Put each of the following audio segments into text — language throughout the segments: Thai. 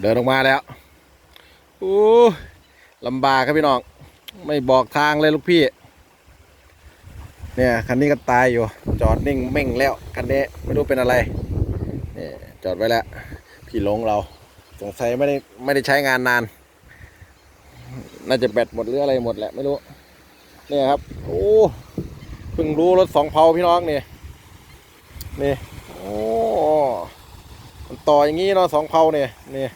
เดินออกมาแล้วโอ้ลำบากครับพี่น้อง ไม่บอกทางเลยลูกพี่ เนี่ยคันนี้ก็ตายอยู่ จอดนิ่งเม่งแล้วคันนี้ไม่รู้เป็นอะไรเนี่ยจอดไว้แล้ว พี่ลงเราสงสัยไม่ได้ไม่ได้ใช้งานนาน น่าจะแบตหมดหรืออะไรหมดแหละไม่รู้ เนี่ยครับ โอ้เพิ่งรู้รถสองเพาพี่น้องนี่นี่โอ้มันต่ออย่างงี้เนาะสองเพาเนี่ยนี่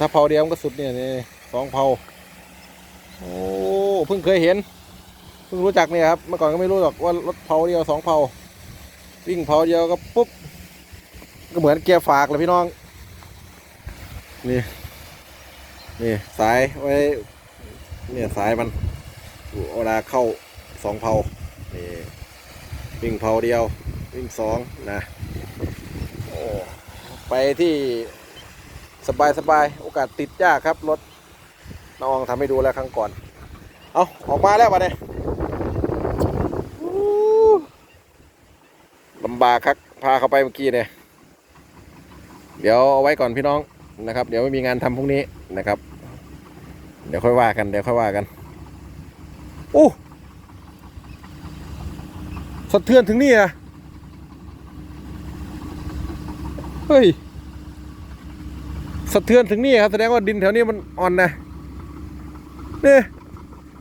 ถ้าเพาเดียวมันก็สุดเนี่ยนี่สองเพาโอ้เพิ่งเคยเห็นเพิ่งรู้จักเนี่ยครับเมื่อก่อนก็ไม่รู้หรอกว่ารถเพาเดียวสองเพาวิ่งเพาเดียวก็ปุ๊บก็เหมือนเกียร์ฝากเลยพี่น้อง นี่นี่สายไว้เนี่ยสายมันเวลาเข้าสองเพานี่วิ่งเพาเดียววิ่งสองนะโอ้ไปที่ สบายสบายโอกาสติดยากครับรถน้องทำให้ดูแล้วครั้งก่อน เอาออกมาแล้ววะเนี่ยลำบากครับพาเขาไปเมื่อกี้เนี่ยเดี๋ยวเอาไว้ก่อนพี่น้องนะครับ เดี๋ยวไม่มีงานทำพรุ่งนี้นะครับ เดี๋ยวค่อยว่ากันเดี๋ยวค่อยว่ากันโอ้สะเทือนถึงนี่อะเฮ้ย สะเทือนถึงนี่ครับแสดงว่าดินแถวนี้มันอ่อนนะนี่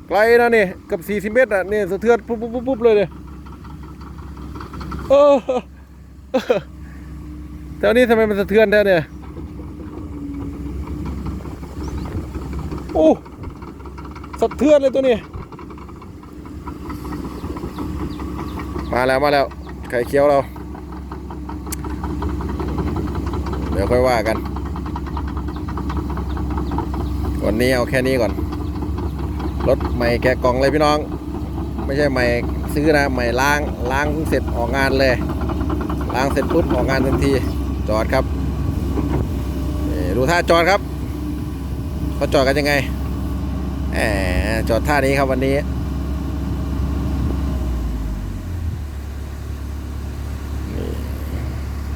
ไกลนะนี่เกับสี่สิบเมตรอะนี่สะเทือนปุ๊บปุ๊บปุ๊บเลยเนี่ยเออเออแถวนี้ทำไมมันสะเทือนแท้เนี่ยโอ้สะเทือนเลยตัวนี้ มาแล้วมาแล้วไข่เคี้ยวเรา เดี๋ยวค่อยว่ากัน วันนี้เอาแค่นี้ก่อน รถใหม่แกะกล่องเลยพี่น้อง ไม่ใช่ใหม่ซื้อนะใหม่ล้างล้างเสร็จออกงานเลย ล้างเสร็จปุ๊บออกงานทันทีจอดครับดูท่าจอดครับเขาจอดกันยังไงแหมจอดท่านี้ครับวันนี้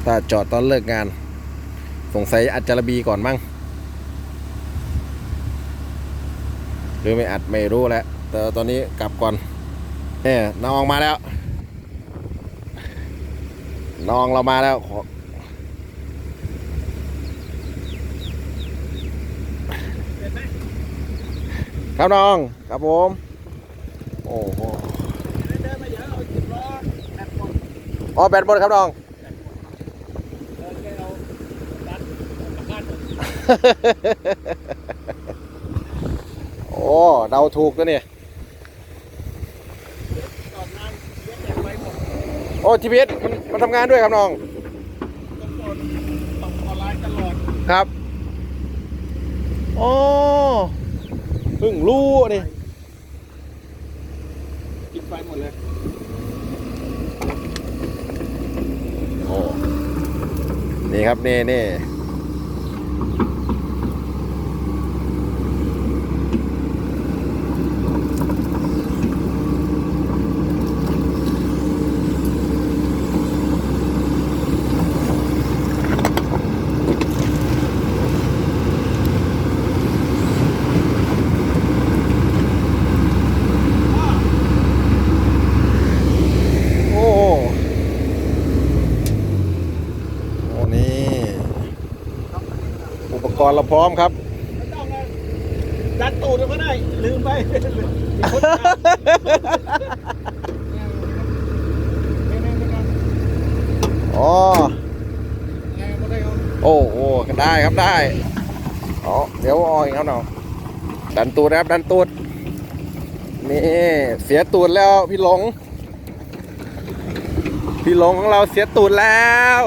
ถ้าจอดตอนเลิกงาน สงสัยอัดจารบีก่อนมั้ง หรือไม่อัดไม่รู้แหละแต่ตอนนี้กลับก่อนเนี่ยน้องมาแล้วน้องเรามาแล้วครับน้องครับผม โอ้โหเดินมาเยอะเอาสิบล้อแบกหมดอ๋อแบตหมดครับน้อง เดินแค่เอาดันกลับบ้านหมดโอ้เดาถูกตัวนี่ตอนนั้นเยอะแยะไปหมดโอ้ทีพีเอสมันมันทำงานด้วยครับน้องต้องกดต้องออนไลน์ตลอดครับโอ้เพิ่งรู้นี่ปิดไฟหมดเลยโอ้นี่ครับ นี่นี่โอ้โอ้นี่ อุปก รณ์เราพร้อมครับไม่ต้องเลยดันตูดก็ได้ ลืมไปมีคนดันไม่ไม่ไม่ไม่อ๋อไม่ไม่ได้เอาโอ้โอ้ได้ครับได้อ๋อเดี๋ยวเอาอีกครับน้องดันตูดนะครับดันตูดนี่เสียตูดแล้วพี่หลง พี่หลงของเราเสียตูดแล้ว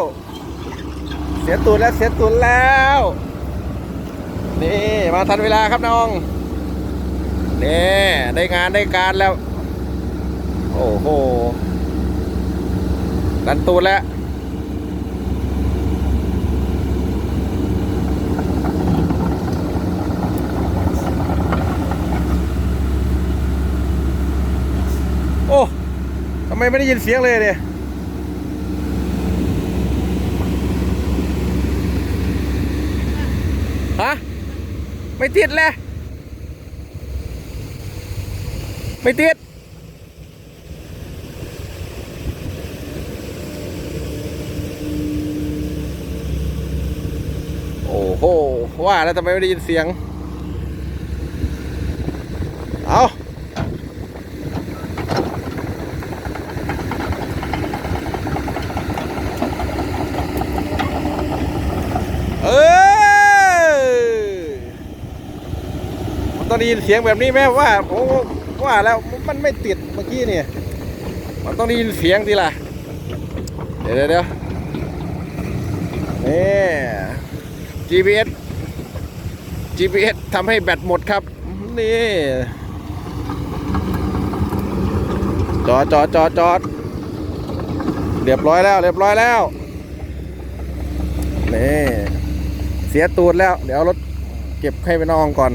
เสียตูดแล้วเสียตูดแล้ว นี่มาทันเวลาครับน้องนี่ได้งานได้การแล้ว โอ้โหดันตูดแล้วโอ้ทำไมไม่ได้ยินเสียงเลยเนี่ย ฮะ ไม่ติดเลยไม่ติดโอ้โหว่าแล้วทำไมไม่ได้ยินเสียง เอาเออมันต้อง ได้ยินเสียงแบบนี้ไหมว่าผมว่าแล้วมันไม่ติดเมื่อกี้เนี่ยมันต้องได้ยินเสียงทีละเดี๋ยวเดี๋ยวเดี๋ยวนี่ GPS GPS ทำให้แบตหมดครับ นี่จอดจอดจอดจอดเรียบร้อยแล้ว เรียบร้อยแล้วนี่เสียตูดแล้ว เดี๋ยวรถเก็บให้ไปน้องก่อน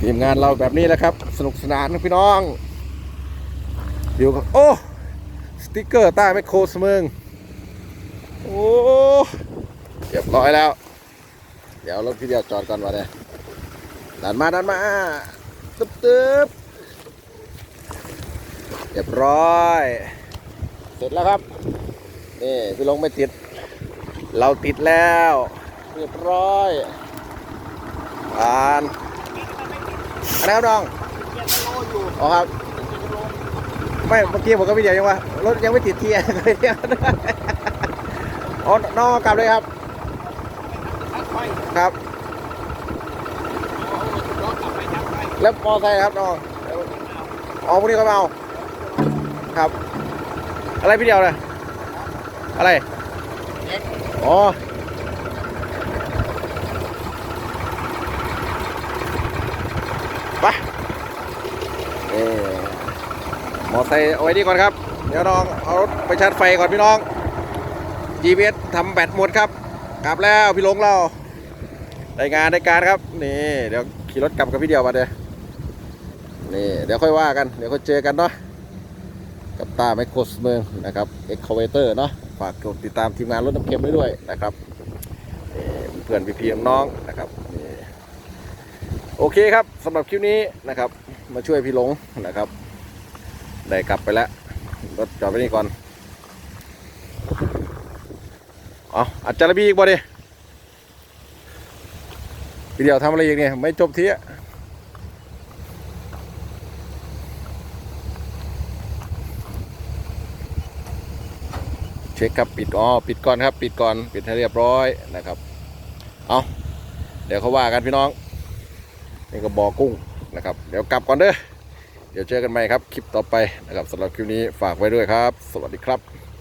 ทีมงานเราแบบนี้แหละครับ สนุกสนานนะพี่น้องเดี๋ยวก็โอ้ สติกเกอร์ใต้ไมโครสมึงโอ้เรียบร้อยแล้ว เดี๋ยวรถพี่เดียวจอดก่อนมาเนี่ยดันมาดันมาตึ๊บตึ๊บเรียบร้อย เสร็จแล้วครับ นี่พี่ลงไม่ติด เราติดแล้ว เรียบร้อยผ่าน อะไรครับน้องเกียร์โลอยู่อ๋อครับ ไม่เมื่อกี้ผมก็พี่เดียวยังว่ารถยังไม่ติดเทียร์เลยเนี่ยอ๋อน้องกลับเลยครับ ครับรถกลับไปชักไฟแล้วมอไซค์ครับน้องอ๋อพวกนี้ก็มาเอาครับ อะไรพี่เดียวเลยอะไรอ๋อ เออมอไซค์เอาไว้นี่ก่อนครับ เดี๋ยวน้องเอารถไปชาร์จไฟก่อนพี่น้อง GPS ทำแบตหมดครับ กลับแล้วพี่หลงเราได้งานได้การครับ นี่ เดี๋ยวขี่รถกลับกับพี่เดียวมาเดี๋ยวนี่เดี๋ยวค่อยว่ากัน เดี๋ยวค่อยเจอกันเนาะกับตาไมโครสเมืองนะครับเอ็กคาเวเตอร์เนาะฝากกดติดตามทีมงานรถน้ำเค็มไว้ด้วยนะครับเพื่อนพี่ๆน้องๆนะครับโอเคครับสำหรับคลิปนี้นะครับ มาช่วยพี่หลงนะครับ ได้กลับไปแล้วรถจอดไว้นี่ก่อนเอาอัจจารบีอีกบ่ดิพี่เดียวทำอะไรอีกเนี่ยไม่จบทีอะเช็คครับปิดอ๋อปิดก่อนครับ ปิดก่อนปิดให้เรียบร้อยนะครับ เอาเดี๋ยวเขาว่ากันพี่น้องนี่ก็บอกกุ้ง นะครับ เดี๋ยวกลับก่อนเด้อเดี๋ยวเจอกันใหม่ครับ คลิปต่อไปนะครับสำหรับคลิปนี้ฝากไว้ด้วยครับ สวัสดีครับ